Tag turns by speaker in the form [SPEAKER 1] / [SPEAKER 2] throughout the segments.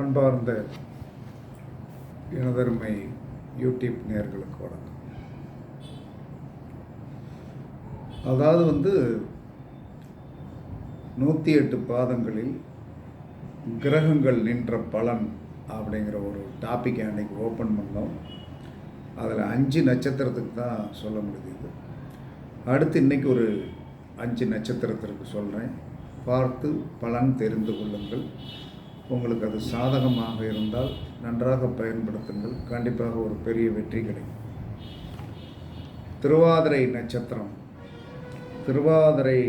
[SPEAKER 1] அன்பார்ந்த எனதருமை யூடியூப் நேர்களுக்கு வணக்கம். அதாவது வந்து நூற்றி எட்டு பாதங்களில் கிரகங்கள் நின்ற பலன் அப்படிங்கிற ஒரு டாபிக் அன்னைக்கு ஓப்பன் பண்ணோம். அதில் அஞ்சு நட்சத்திரத்துக்கு தான் சொல்ல முடியுது. அடுத்து இன்றைக்கி ஒரு அஞ்சு நட்சத்திரத்திற்கு சொல்கிறேன் பார்த்து பலன் தெரிந்து கொள்ளுங்கள். உங்களுக்கு அது சாதகமாக இருந்தால் நன்றாக பயன்படுத்துங்கள். கண்டிப்பாக ஒரு பெரிய வெற்றி கிடைக்கும். திருவாதிரை நட்சத்திரம். திருவாதிரை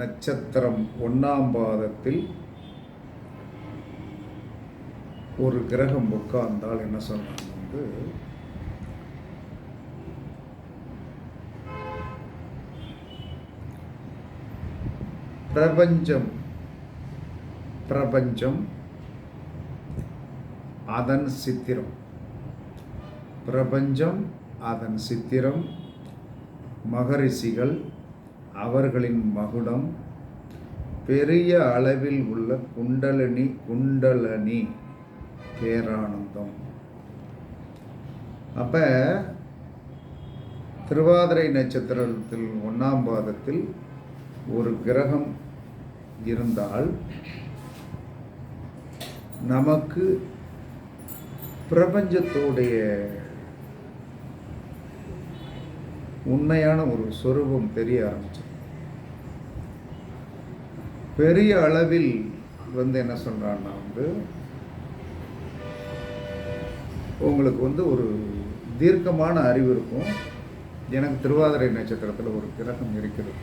[SPEAKER 1] நட்சத்திரம் ஒன்றாம் பாதத்தில் ஒரு கிரகம் உட்கார்ந்தால் என்ன சொன்னாங்க வந்து பிரபஞ்சம் பிரபஞ்சம் அதன் சித்திரம். பிரபஞ்சம் அதன் சித்திரம். மகரிஷிகள் அவர்களின் மகுடம். பெரிய அளவில் உள்ள குண்டலினி குண்டலனி பேரானந்தம். அப்போ திருவாதிரை நட்சத்திரத்தில் ஒன்றாம் பாதத்தில் ஒரு கிரகம் இருந்தால் நமக்கு பிரபஞ்சத்தோடைய உண்மையான ஒரு சொரூபம் தெரிய ஆரம்பிச்சு பெரிய அளவில் வந்து என்ன சொல்கிறான்னா வந்து உங்களுக்கு வந்து ஒரு தீர்க்கமான அறிவு இருக்கும். எனக்கு திருவாதிரை நட்சத்திரத்தில் ஒரு கிரகம் இருக்கிறது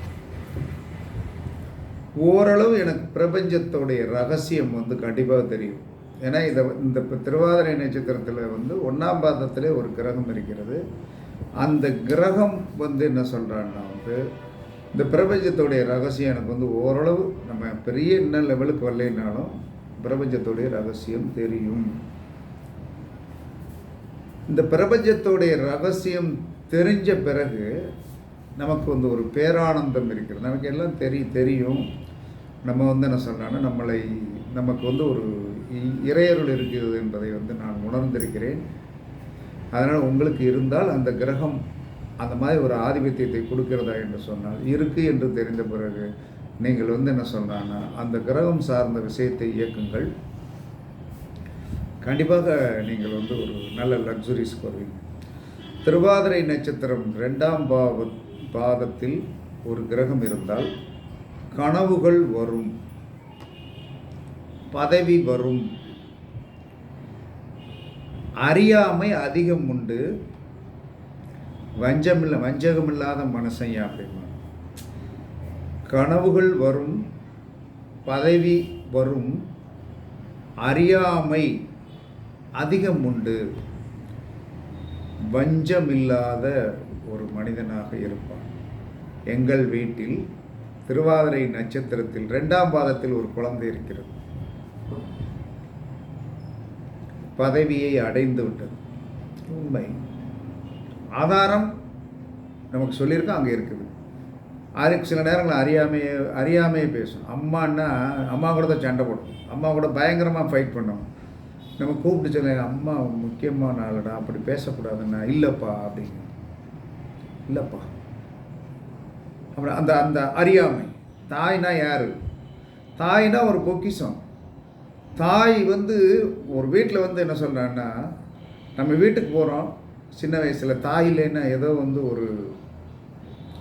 [SPEAKER 1] ஓரளவு எனக்கு பிரபஞ்சத்தோடைய ரகசியம் வந்து கண்டிப்பாக தெரியும். ஏன்னா இதை இந்த இப்ப திருவாதிரை நட்சத்திரத்தில் வந்து ஒன்றாம் பாதத்திலே ஒரு கிரகம் இருக்கிறது. அந்த கிரகம் வந்து என்ன சொல்கிறான்னா வந்து இந்த பிரபஞ்சத்தோடைய ரகசியம் எனக்கு வந்து ஓரளவு நம்ம பெரிய என்ன லெவலுக்கு வரலைனாலும் பிரபஞ்சத்தோடைய ரகசியம் தெரியும். இந்த பிரபஞ்சத்தோடைய ரகசியம் தெரிஞ்ச பிறகு நமக்கு வந்து ஒரு பேரானந்தம் இருக்கிறது. நமக்கு எல்லாம் தெரியும் தெரியும். நம்ம வந்து என்ன சொல்கிறோன்னா நம்மளை நமக்கு வந்து ஒரு இ- இறையருள் இருக்கிறது என்பதை வந்து நான் உணர்ந்திருக்கிறேன். அதனால் உங்களுக்கு இருந்தால் அந்த கிரகம் அந்த மாதிரி ஒரு ஆதிபத்தியத்தை கொடுக்கிறதா என்று சொன்னால் இருக்குது என்று தெரிந்த பிறகு நீங்கள் வந்து என்ன சொல்கிறாங்கன்னா அந்த கிரகம் சார்ந்த விஷயத்தை இயக்குங்கள். கண்டிப்பாக நீங்கள் வந்து ஒரு நல்ல லக்ஸுரிஸ் வருவீங்க திருவாதிரை நட்சத்திரம் ரெண்டாம் பாவ பாதத்தில் ஒரு கிரகம் இருந்தால் கனவுகள் வரும். பதவி வரும். அறியாமை அதிகம் உண்டு. வஞ்சமில்ல வஞ்சகமில்லாத மனசையா அப்படிமா கனவுகள் வரும் பதவி வரும். அறியாமை அதிகம் உண்டு. வஞ்சமில்லாத ஒரு மனிதனாக இருப்பான். எங்கள் வீட்டில் திருவாதிரை நட்சத்திரத்தில் ரெண்டாம் பாதத்தில் ஒரு குழந்தை இருக்கிறது. பதவியை அடைந்து விட்டது. உண்மை. ஆதாரம் நமக்கு சொல்லியிருக்கோம் அங்கே இருக்குது. அதுக்கு சில நேரங்களில் அறியாமையே அறியாமையே பேசும். அம்மான்னா அம்மா கூட தான் சண்டை போடும். அம்மா கூட பயங்கரமாக ஃபைட் பண்ணும். நம்ம கூப்பிட்டு சொல்ல அம்மா முக்கியமான ஆளுடா அப்படி பேசக்கூடாதுன்னா இல்லைப்பா அப்படிங்க இல்லைப்பா. அப்புறம் அந்த அந்த அறியாமை. தாய்னா யார்? தாய்னா ஒரு பொக்கிஷம். தாய் வந்து ஒரு வீட்டில் வந்து என்ன சொல்கிறான்னா நம்ம வீட்டுக்கு போகிறோம் சின்ன வயசில் தாய் இல்லைன்னா ஏதோ வந்து ஒரு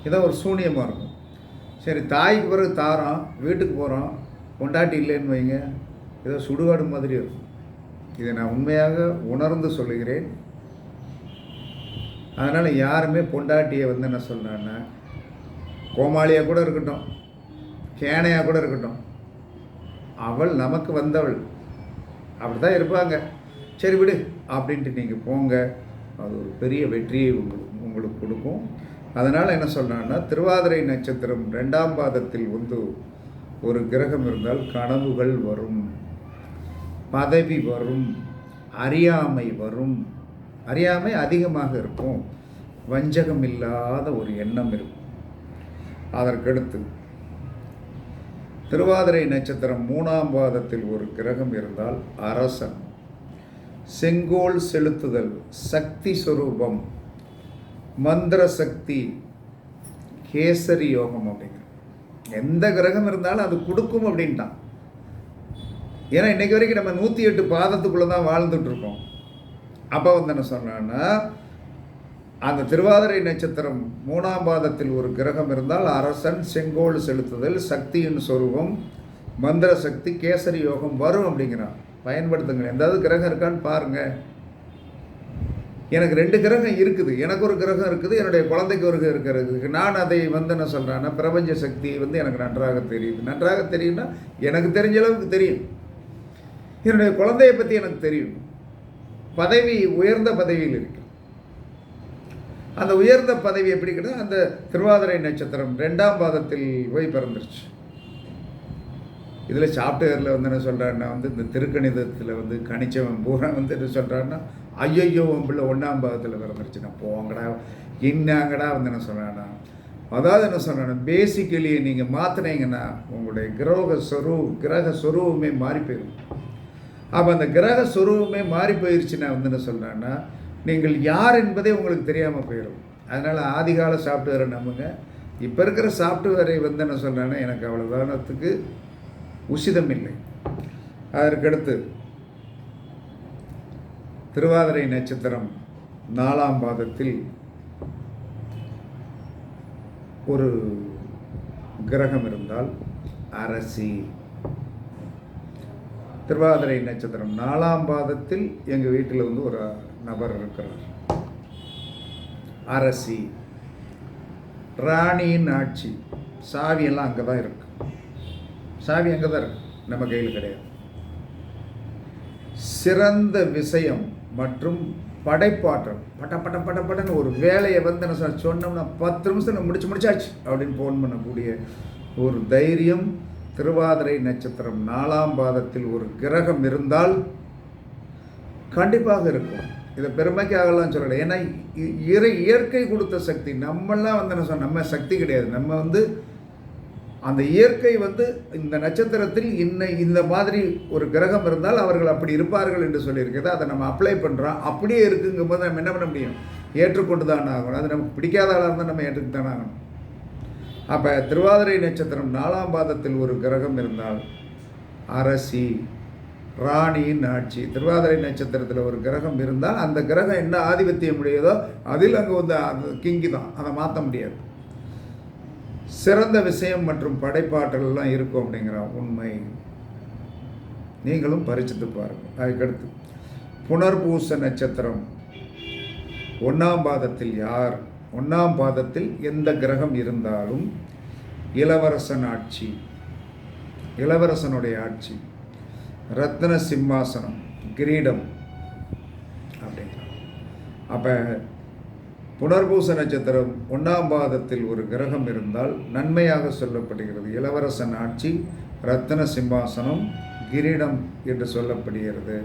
[SPEAKER 1] ஏதோ ஒரு சூனியமாக இருக்கும். சரி தாய்க்கு பிறகு தாரோம். வீட்டுக்கு போகிறோம் பொண்டாட்டி இல்லைன்னு வைங்க. ஏதோ சுடுகாடு மாதிரி இருக்கும். இதை நான் உண்மையாக உணர்ந்து சொல்லுகிறேன். அதனால் யாருமே பொண்டாட்டியை வந்து என்ன சொல்கிறான்னா கோமாளியாக கூட இருக்கட்டும் கேனையாக கூட இருக்கட்டும். அவள் நமக்கு வந்தவள். அப்படி தான் இருப்பாங்க. சரி விடு அப்படின்ட்டு நீங்கள் போங்க. அது ஒரு பெரிய வெற்றியை உங்களுக்கு உங்களுக்கு கொடுக்கும். அதனால் என்ன சொல்கிறான்னா திருவாதிரை நட்சத்திரம் ரெண்டாம் பாதத்தில் வந்து ஒரு கிரகம் இருந்தால் கனவுகள் வரும் பதவி வரும் அறியாமை வரும். அறியாமை அதிகமாக இருக்கும். வஞ்சகம் இல்லாத ஒரு எண்ணம் இருக்கும். அதற்கடுத்து. திருவாதிரை நட்சத்திரம் மூணாம் பாதத்தில் ஒரு கிரகம் இருந்தால் அரசன். செங்கோல் செலுத்துதல் சக்தி சுரூபம் மந்திர சக்தி கேசரி யோகம் அப்படிங்கிற எந்த கிரகம் இருந்தாலும் அது கொடுக்கும் அப்படின்ட்டான். ஏன்னா இன்னைக்கு வரைக்கும் நம்ம நூற்றி எட்டு பாதத்துக்குள்ளே தான் வாழ்ந்துட்டுருக்கோம் அப்போ வந்து என்ன சொன்னான்னா அந்த திருவாதிரை நட்சத்திரம் மூணாம் பாதத்தில் ஒரு கிரகம் இருந்தால் அரசன் செங்கோல் செலுத்துதல் சக்தியின் சொரூபம் மந்திர சக்தி கேசரி யோகம் வரும் அப்படிங்கிறான். பயன்படுத்துங்க எந்தாவது கிரகம் இருக்கான்னு பாருங்க. எனக்கு ரெண்டு கிரகம் இருக்குது. எனக்கு ஒரு கிரகம் இருக்குது என்னுடைய குழந்தைக்கு ஒரு இருக்கிறது நான் அதை வந்து என்ன சொல்கிறேன்னா பிரபஞ்ச சக்தி வந்து எனக்கு நன்றாக தெரியுது. நன்றாக தெரியும்னா எனக்கு தெரிஞ்ச அளவுக்கு தெரியும். என்னுடைய குழந்தையை பற்றி எனக்கு தெரியும். பதவி உயர்ந்த பதவியில் இருக்கு. அந்த உயர்ந்த பதவி எப்படி கிடையாது அந்த திருவாதிரை நட்சத்திரம் ரெண்டாம் பாதத்தில் போய் பிறந்துருச்சு. இதில் சாஃப்ட்வேரில் வந்து என்ன சொல்கிறாருன்னா வந்து இந்த திருக்கணிதத்தில் வந்து கணிச்சவன் பூரா வந்து என்ன சொல்கிறாருன்னா ஐயையோ உன் பிள்ளை ஒன்றாம் பாகத்தில் பிறந்துருச்சுன்னா போங்கடா இன்னாங்கடா வந்து என்ன சொல்கிறான்னா அதாவது என்ன சொல்கிறேன்னா பேசிக்கலி நீங்கள் மாற்றினீங்கன்னா உங்களுடைய கிரக சொரூ கிரக சொரூபமே மாறி போயிடும் அப்போ அந்த கிரக சொரூபமே மாறி போயிடுச்சுன்னா வந்து என்ன சொல்கிறேன்னா நீங்கள் யார் என்பதே உங்களுக்கு தெரியாமல் போயிடும் அதனால் ஆதிகால சாஃப்ட்வேரை நம்புங்க. இப்போ இருக்கிற சாஃப்ட்வேரை வந்து என்ன சொல்கிறேன்னா எனக்கு அவ்வளோதானத்துக்கு உசிதம் இல்லை. அதற்கடுத்து திருவாதிரை நட்சத்திரம் நாலாம் பாதத்தில் ஒரு கிரகம் இருந்தால் அரசி. திருவாதிரை நட்சத்திரம் நாலாம் பாதத்தில் எங்கள் வீட்டில் வந்து ஒரு நபர் இருக்கிறார். அரசி ராணியின் ஆட்சி சாவியெல்லாம் அங்கே தான் இருக்கு. சாவி அங்கே தான் இருக்கு. நம்ம கையில் கிடையாது. சிறந்த விஷயம் மற்றும் படைப்பாற்றல் பட்ட பட்ட பட்ட பட்டன்னு ஒரு வேலையை வந்து என்ன சார் சொன்னோம்னா பத்து நிமிஷத்தில் முடிச்சு முடிச்சாச்சு அப்படின்னு ஃபோன் பண்ணக்கூடிய ஒரு தைரியம் திருவாதிரை நட்சத்திரம் நாலாம் பாதத்தில் ஒரு கிரகம் இருந்தால் கண்டிப்பாக இருக்கும். இதை பெருமைக்காகலாம் சொல்லலை. ஏன்னா இ- இறை இயற்கை கொடுத்த சக்தி நம்மெல்லாம் வந்து என்ன சொன்ன நம்ம சக்தி கிடையாது. நம்ம வந்து அந்த இயற்கை வந்து இந்த நட்சத்திரத்தில் இன்ன இந்த மாதிரி ஒரு கிரகம் இருந்தால் அவர்கள் அப்படி இருப்பார்கள் என்று சொல்லியிருக்கிறது. அதை நம்ம அப்ளை பண்ணுறோம் அப்படியே இருக்குங்கும் போது நம்ம என்ன பண்ண முடியும்? ஏற்றுக்கொண்டு தான் ஆகணும். அது நமக்கு பிடிக்காத ஆளாக இருந்தால் நம்ம ஏற்றுக்கு தான் ஆகணும். அப்போ திருவாதிரை நட்சத்திரம் நாலாம் பாதத்தில் ஒரு கிரகம் இருந்தால் அரசி ராணியின் ஆட்சி திருவாதிரை நட்சத்திரத்தில் ஒரு கிரகம் இருந்தால் அந்த கிரகம் என்ன ஆதிபத்தியம் உடையதோ அதில் அங்கே வந்து அது கிங்கி தான். அதை மாற்ற முடியாது. சிறந்த விஷயம் மற்றும் படைப்பாற்றல் இருக்கும் அப்படிங்கிற உண்மை நீங்களும் பரிச்சித்து பாருங்கள். அதுக்கடுத்து புனர்பூச நட்சத்திரம். ஒன்றாம் பாதத்தில் யார் ஒன்றாம் பாதத்தில் எந்த கிரகம் இருந்தாலும் இளவரசன் ஆட்சி. இளவரசனுடைய ஆட்சி. ரத்ன சிம்மாசனம் கிரீடம் அப்படிங்கிறாங்க அப்போ புனர்பூச நட்சத்திரம் ஒன்றாம் பாதத்தில் ஒரு கிரகம் இருந்தால் நன்மையாக சொல்லப்படுகிறது. இளவரசன் ஆட்சி ரத்ன சிம்மாசனம் கிரீடம் என்று சொல்லப்படுகிறது.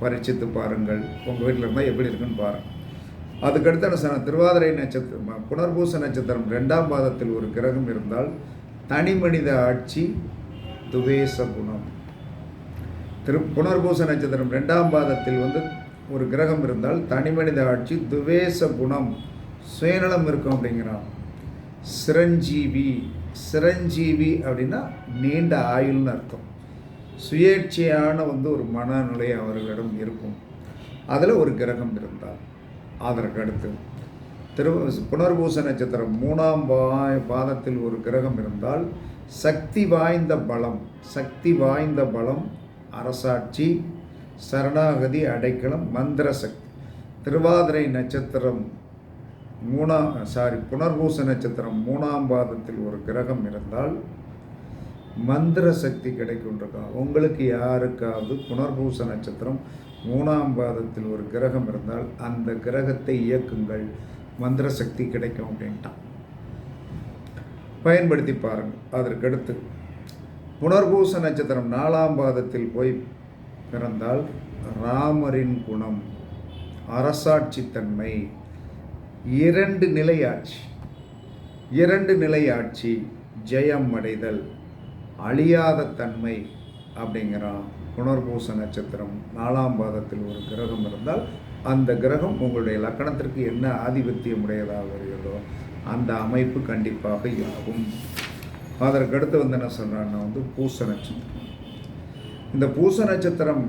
[SPEAKER 1] பரீட்சித்து பாருங்கள் உங்கள் வீட்டில் இருந்தால் எப்படி இருக்குன்னு பாருங்கள் அதுக்கடுத்த என்ன திருவாதிரை நட்சத்திரம் புனர்பூச நட்சத்திரம் ரெண்டாம் பாதத்தில் ஒரு கிரகம் இருந்தால் தனி மனித ஆட்சி துவேச குணம். திரு புனர்பூச நட்சத்திரம் ரெண்டாம் பாதத்தில் வந்து ஒரு கிரகம் இருந்தால் தனி மனித ஆட்சி துவேச குணம் சுயநலம் இருக்கும் அப்படிங்கிறான். சிரஞ்சீவி சிரஞ்சீவி அப்படின்னா நீண்ட ஆயுள்னு அர்த்தம். சுயேட்சையான வந்து ஒரு மனநிலை அவர்களிடம் இருக்கும். அதில் ஒரு கிரகம் இருந்தால் அதற்கு அடுத்து திரு புனர்பூச நட்சத்திரம் மூணாம் பா பாதத்தில் ஒரு கிரகம் இருந்தால் சக்தி வாய்ந்த பலம் சக்தி வாய்ந்த பலம் அரசாட்சி சரணாகதி அடைக்கலம் மந்திர சக்தி. திருவாதிரை நட்சத்திரம் மூணாம் சாரி புனர்பூச நட்சத்திரம் மூணாம் பாதத்தில் ஒரு கிரகம் இருந்தால் மந்திர சக்தி கிடைக்கும்ன்றக்கா. உங்களுக்கு யாருக்காவது புனர்பூச நட்சத்திரம் மூணாம் பாதத்தில் ஒரு கிரகம் இருந்தால் அந்த கிரகத்தை இயக்குங்கள். மந்திர சக்தி கிடைக்கும் அப்படின்ட்டான். பயன்படுத்தி பாருங்கள். அதற்கடுத்து புனர்பூச நட்சத்திரம் நாலாம் பாதத்தில் போய் பிறந்தால் ராமரின் குணம் அரசாட்சித்தன்மை இரண்டு நிலை ஆட்சி இரண்டு நிலை ஆட்சி ஜெயம் அடைதல் அழியாத தன்மை அப்படிங்கிறான் புனர்பூச நட்சத்திரம். நாலாம் பாதத்தில் ஒரு கிரகம் இருந்தால் அந்த கிரகம் உங்களுடைய லக்கணத்திற்கு என்ன ஆதிபத்தியம் உடையதாக வருகிறதோ அந்த அமைப்பு கண்டிப்பாக ஆகும் அதற்கு அடுத்து வந்து என்ன சொல்கிறான்னா வந்து பூச நட்சத்திரம். இந்த பூச நட்சத்திரம்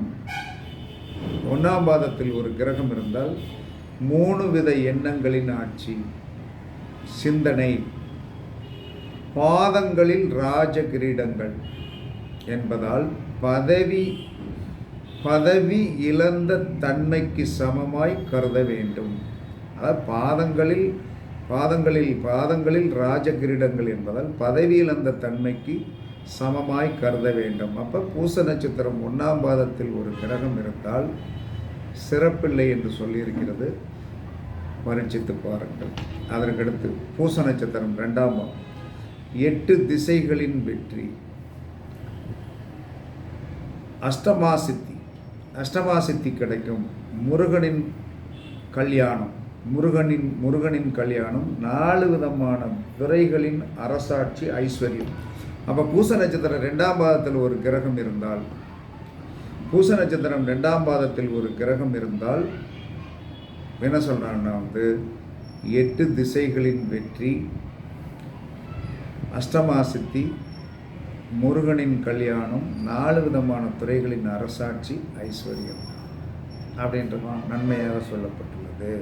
[SPEAKER 1] ஒன்றாம் பாதத்தில் ஒரு கிரகம் இருந்தால் மூணு வித எண்ணங்களின் ஆட்சி சிந்தனை பாதங்களில் ராஜ கிரீடங்கள் என்பதால் பதவி பதவி இழந்த தன்மைக்கு சமமாய் கருத வேண்டும். அதாவது பாதங்களில் பாதங்களில் பாதங்களில் ராஜ கிரீடங்கள் என்பதால் பதவியில் அந்த தன்மைக்கு சமமாய் கருத வேண்டும். அப்போ பூச நட்சத்திரம் ஒன்றாம் பாதத்தில் ஒரு கிரகம் இருந்தால் சிறப்பில்லை என்று சொல்லியிருக்கிறது. பரீட்சித்து பாருங்கள். அதற்கடுத்து பூச நட்சத்திரம் ரெண்டாம் பாதம். எட்டு திசைகளின் வெற்றி. அஷ்டமாசித்தி. அஷ்டமாசித்தி கிடைக்கும் முருகனின் கல்யாணம். முருகனின் முருகனின் கல்யாணம் நாலு விதமான துறைகளின் அரசாட்சி ஐஸ்வர்யம். அப்போ பூச நட்சத்திரம் ரெண்டாம் பாதத்தில் ஒரு கிரகம் இருந்தால் பூச நட்சத்திரம் ரெண்டாம் பாதத்தில் ஒரு கிரகம் இருந்தால் என்ன சொல்கிறான்னா வந்து எட்டு திசைகளின் வெற்றி அஷ்டமாசித்தி முருகனின் கல்யாணம் நாலு விதமான துறைகளின் அரசாட்சி ஐஸ்வர்யம். அப்படின்றது நன்மையாக சொல்லப்பட்டுள்ளது.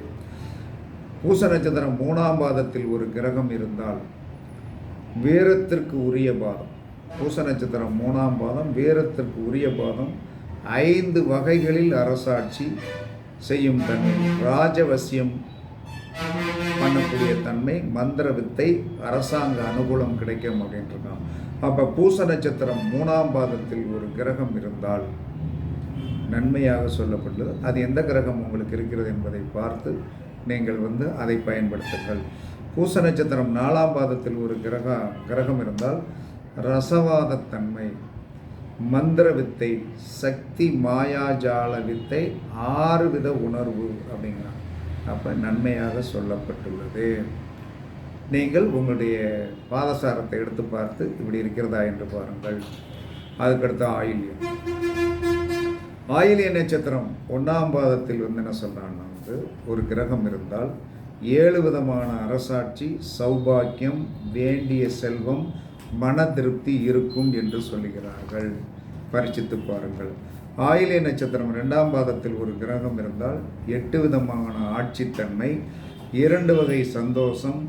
[SPEAKER 1] பூச நட்சத்திரம் மூணாம் பாதத்தில் ஒரு கிரகம் இருந்தால் வீரத்திற்கு உரிய பாதம். பூச நட்சத்திரம் மூணாம் பாதம் வீரத்திற்கு உரிய பாதம். ஐந்து வகைகளில் அரசாட்சி செய்யும் தன்மை ராஜவசியம் பண்ணக்கூடிய தன்மை மந்திர வித்தை அரசாங்க அனுகூலம் கிடைக்கும் அப்படின்ட்டுருக்கான் அப்போ பூச நட்சத்திரம் மூணாம் பாதத்தில் ஒரு கிரகம் இருந்தால் நன்மையாக சொல்லப்பட்டது. அது எந்த கிரகம் உங்களுக்கு இருக்கிறது என்பதை பார்த்து நீங்கள் வந்து அதை பயன்படுத்துங்கள். பூச நட்சத்திரம் நாலாம் பாதத்தில் ஒரு கிரக கிரகம் இருந்தால் ரசவாதத்தன்மை மந்திர வித்தை சக்தி மாயாஜால வித்தை ஆறு வித உணர்வு அப்படிங்கிறாங்க அப்போ நன்மையாக சொல்லப்பட்டுள்ளது. நீங்கள் உங்களுடைய பாதசாரத்தை எடுத்து பார்த்து இப்படி இருக்கிறதா என்று பாருங்கள். அதுக்கடுத்து ஆயில்யம். ஆயிலிய நட்சத்திரம் ஒன்றாம் பாதத்தில் வந்து என்ன சொல்கிறான்னா என்று ஒரு கிரகம் இருந்தால் ஏழு விதமான அரசாட்சி சௌபாக்கியம் வேண்டிய செல்வம் மன திருப்தி இருக்கும் என்று சொல்லுகிறார்கள். பரிசித்து பாருங்கள். ஆயிலே நட்சத்திரம் ரெண்டாம் பாதத்தில் ஒரு கிரகம் இருந்தால் எட்டு விதமான ஆட்சித்தன்மை இரண்டு வகை சந்தோஷம்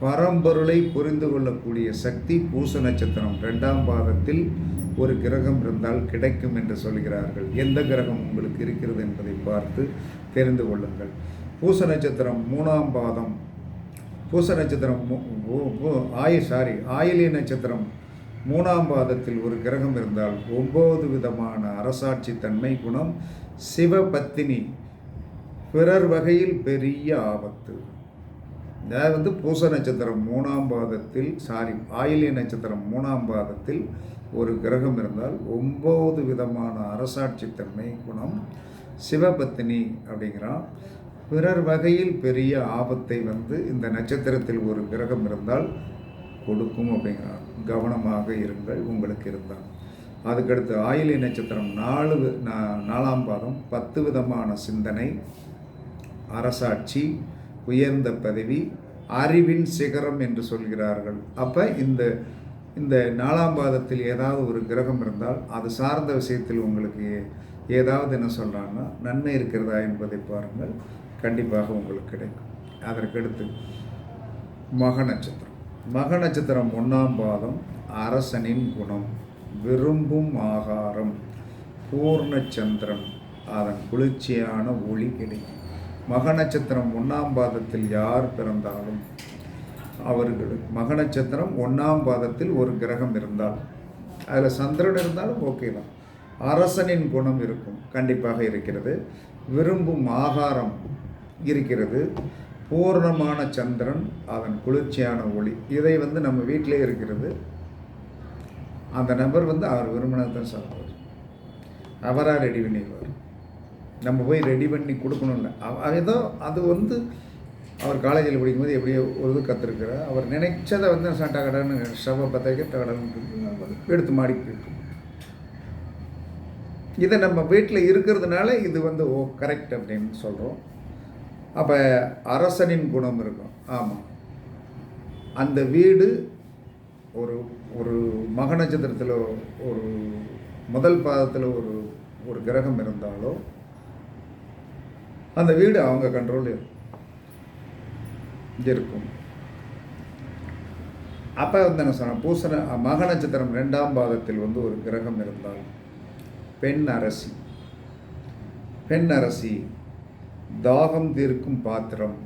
[SPEAKER 1] பரம்பொருளை புரிந்து கொள்ளக்கூடிய சக்தி பூச நட்சத்திரம் ரெண்டாம் பாதத்தில் ஒரு கிரகம் இருந்தால் கிடைக்கும் என்று சொல்கிறார்கள் எந்த கிரகம் உங்களுக்கு இருக்கிறது என்பதை பார்த்து தெரிந்து கொள்ளுங்கள். பூச நட்சத்திரம் மூணாம் பாதம். பூச நட்சத்திரம் ஆயி சாரி ஆயிலிய நட்சத்திரம் மூணாம் பாதத்தில் ஒரு கிரகம் இருந்தால் ஒம்பது விதமான அரசாட்சி தன்மை குணம் சிவபத்தினி பிறர் வகையில் பெரிய ஆபத்து. அதாவது வந்து பூச நட்சத்திரம் மூணாம் பாதத்தில் சாரி ஆயிலிய நட்சத்திரம் மூணாம் பாதத்தில் ஒரு கிரகம் இருந்தால் ஒம்பது விதமான அரசாட்சித்தன்மை குணம் சிவபத்தினி அப்படிங்கிறான். பிறர் வகையில் பெரிய ஆபத்தை வந்து இந்த நட்சத்திரத்தில் ஒரு கிரகம் இருந்தால் கொடுக்கும் அப்படிங்கிறான். கவனமாக இருங்கள் உங்களுக்கு இருந்தால். அதுக்கடுத்து ஆயிலி நட்சத்திரம் நாலு நாலாம் பாதம் பத்து விதமான சிந்தனை அரசாட்சி உயர்ந்த பதவி அறிவின் சிகரம் என்று சொல்கிறார்கள். அப்போ இந்த இந்த நாலாம் பாதத்தில் ஏதாவது ஒரு கிரகம் இருந்தால் அது சார்ந்த விஷயத்தில் உங்களுக்கு ஏதாவது என்ன சொல்கிறாங்கன்னா நன்மை இருக்கிறதா என்பதை பாருங்கள் கண்டிப்பாக உங்களுக்கு கிடைக்கும். அதற்கடுத்து மக நட்சத்திரம். மக நட்சத்திரம் ஒன்றாம் பாதம் அரசனின் குணம் விரும்பும் ஆகாரம் பூர்ணச்சந்திரன் அதன் குளிர்ச்சியான ஒளி கிடைக்கும். மக நட்சத்திரம் ஒன்றாம் பாதத்தில் யார் பிறந்தாலும் அவர்கள் மக நட்சத்திரம் ஒன்றாம் பாதத்தில் ஒரு கிரகம் இருந்தால் அதில் சந்திரன் இருந்தாலும் ஓகே தான். அரசனின் குணம் இருக்கும் கண்டிப்பாக இருக்கிறது. விரும்பும் ஆகாரம் இருக்கிறது. பூர்ணமான சந்திரன் அதன் குளிர்ச்சியான ஒளி. இதை வந்து நம்ம வீட்டிலே இருக்கிறது. அந்த நபர் வந்து அவர் விரும்பினதான் சாப்பிடுவார். அவராக ரெடி பண்ணிடுவார் நம்ம போய் ரெடி பண்ணி கொடுக்கணும்ல. ஏதோ அது வந்து அவர் காலேஜில் படிக்கும்போது எப்படியோ ஒரு இது கற்றுருக்கிறார் அவர் நினைச்சதை வந்து சட்டை கடன்னு ஷவ பத்திரிக்கை கடன்னு எடுத்து மாடிக்கு போயிட்டு இதை நம்ம வீட்டில் இருக்கிறதுனால இது வந்து ஓ கரெக்ட் அப்படின்னு சொல்கிறோம் அப்போ அரசனின் குணம் இருக்கும். ஆமாம் அந்த வீடு ஒரு ஒரு மக நட்சத்திரத்தில் ஒரு முதல் பாதத்தில் ஒரு ஒரு கிரகம் இருந்தாலோ அந்த வீடு அவங்க கண்ட்ரோல் இருக்கும். அப்போ வந்து என்ன சொன்னேன் பூசண மக நட்சத்திரம் ரெண்டாம் பாதத்தில் வந்து ஒரு கிரகம் இருந்தால் பெண் அரசி. பெண் அரசி தாகம் தீர்க்கும் பாத்திரம்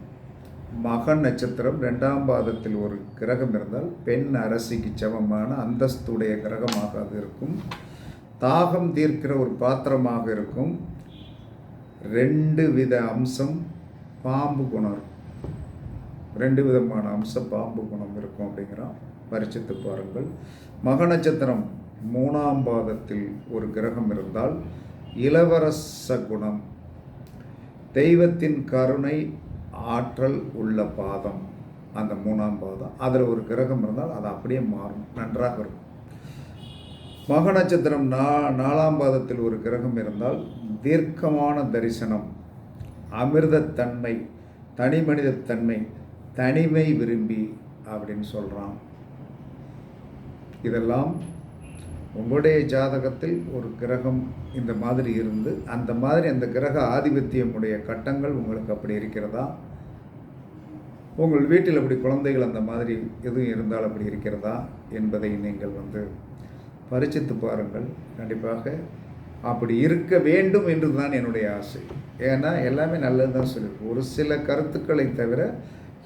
[SPEAKER 1] மகன் நட்சத்திரம் ரெண்டாம் பாதத்தில் ஒரு கிரகம் இருந்தால் பெண் அரசிக்கு சமமான அந்தஸ்துடைய கிரகமாக அது இருக்கும். தாகம் தீர்க்கிற ஒரு பாத்திரமாக இருக்கும். ரெண்டு வித அம்சம் பாம்பு குணம். இருக்கும் ரெண்டு விதமான அம்சம் பாம்பு குணம் இருக்கும் அப்படிங்கிறான். பரிச்சித்து பாருங்கள். மக நட்சத்திரம் மூணாம் பாதத்தில் ஒரு கிரகம் இருந்தால் இளவரச குணம். தெய்வத்தின் கருணை ஆற்றல் உள்ள பாதம். அந்த மூணாம் பாதம். அதில் ஒரு கிரகம் இருந்தால் அது அப்படியே மாறும் நன்றாக இருக்கும். மக நட்சத்திரம் நா நாலாம் பாதத்தில் ஒரு கிரகம் இருந்தால் தீர்க்கமான தரிசனம் அமிர்தத்தன்மை தனி மனிதத்தன்மை தனிமை விரும்பி அப்படின்னு சொல்கிறான் இதெல்லாம் உங்களுடைய ஜாதகத்தில் ஒரு கிரகம் இந்த மாதிரி இருந்து அந்த மாதிரி அந்த கிரக ஆதிபத்தியமுடைய கட்டங்கள் உங்களுக்கு அப்படி இருக்கிறதா? உங்கள் வீட்டில் அப்படி குழந்தைகள் அந்த மாதிரி எதுவும் இருந்தால் அப்படி இருக்கிறதா? என்பதை நீங்கள் வந்து பரிச்சித்து பாருங்கள். கண்டிப்பாக அப்படி இருக்க வேண்டும் என்று தான் என்னுடைய ஆசை. ஏன்னா எல்லாமே நல்லது தான் சொல்லியிருக்கு. ஒரு சில கருத்துக்களை தவிர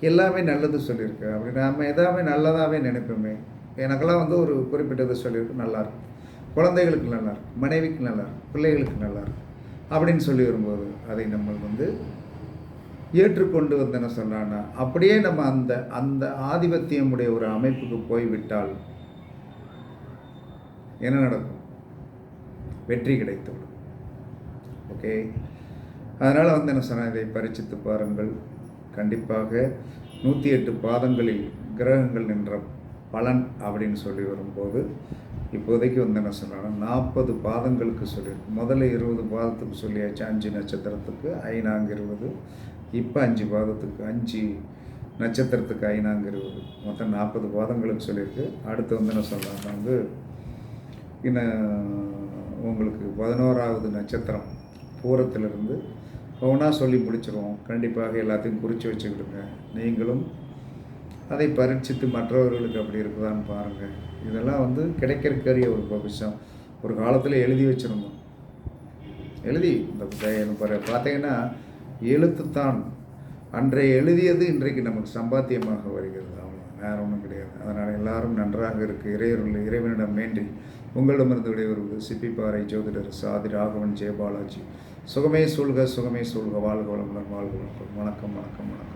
[SPEAKER 1] எல்லாமே நல்லது சொல்லியிருக்கு. அப்படி நாம் எதாமே நல்லதாகவே நினைப்போமே. எனக்கெல்லாம் வந்து ஒரு குறிப்பிட்டதை சொல்லியிருக்கு நல்லாயிருக்கும் குழந்தைகளுக்கு நல்லாயிருக்கும் மனைவிக்கு நல்லாயிருக்கும் பிள்ளைகளுக்கு நல்லாயிருக்கும் அப்படின்னு சொல்லி வரும்போது அதை நம்ம வந்து ஏற்றுக்கொண்டு வந்து என்ன சொன்னான்னா அப்படியே நம்ம அந்த அந்த ஆதிபத்தியமுடைய ஒரு அமைப்புக்கு போய்விட்டால் என்ன நடக்கும்? வெற்றி கிடைத்துவிடும். ஓகே? அதனால் வந்து என்ன சொன்னால் இதை பரிச்சித்து பாருங்கள். கண்டிப்பாக நூற்றி எட்டு பாதங்களில் கிரகங்கள் நின்ற பலன் அப்படின்னு சொல்லி வரும்போது இப்போதைக்கு வந்து என்ன சொன்னாங்கன்னா நாற்பது பாதங்களுக்கு சொல்லியிருக்கு முதல்ல இருபது பாதத்துக்கு சொல்லியாச்சு அஞ்சு நட்சத்திரத்துக்கு ஐநாங்க இருபது இப்போ அஞ்சு பாதத்துக்கு அஞ்சு நட்சத்திரத்துக்கு ஐநாங்க இருபது. மொத்தம் நாற்பது பாதங்களுக்கு சொல்லியிருக்கு. அடுத்து வந்து என்ன சொல்கிறாங்க வந்து இன்னும் உங்களுக்கு பதினோராவது நட்சத்திரம் பூரத்திலிருந்து ஒவ்வொன்றா சொல்லி முடிச்சிருவோம். கண்டிப்பாக எல்லாத்தையும் குறித்து வச்சுக்கிடுங்க. நீங்களும் அதை பரீட்சித்து மற்றவர்களுக்கு அப்படி இருக்குதான்னு பாருங்கள் இதெல்லாம் வந்து கிடைக்கிறக்கரிய ஒரு பொக்கிஷம் ஒரு காலத்தில் எழுதி வச்சுருந்தோம். எழுதி இந்த பார்த்தீங்கன்னா எழுத்துத்தான். அன்றைய எழுதியது இன்றைக்கு நமக்கு சம்பாத்தியமாக வருகிறது. அவ்வளோ வேறு ஒன்றும் கிடையாது. அதனால் எல்லாரும் நன்றாக இருக்குது இறைவர்கள் இறைவனிடம் வேண்டி உங்களிடமிருந்து விடைபெறுவது சிப்பிப்பாறை ஜோதிடர் சாதி ராகவன் ஜெயபாலாஜி. சுகமே சூழ்க சுகமே சூழ்க. வாழ்க வளமுடன் வாழ்க வளமுடன். வணக்கம் வணக்கம் வணக்கம்.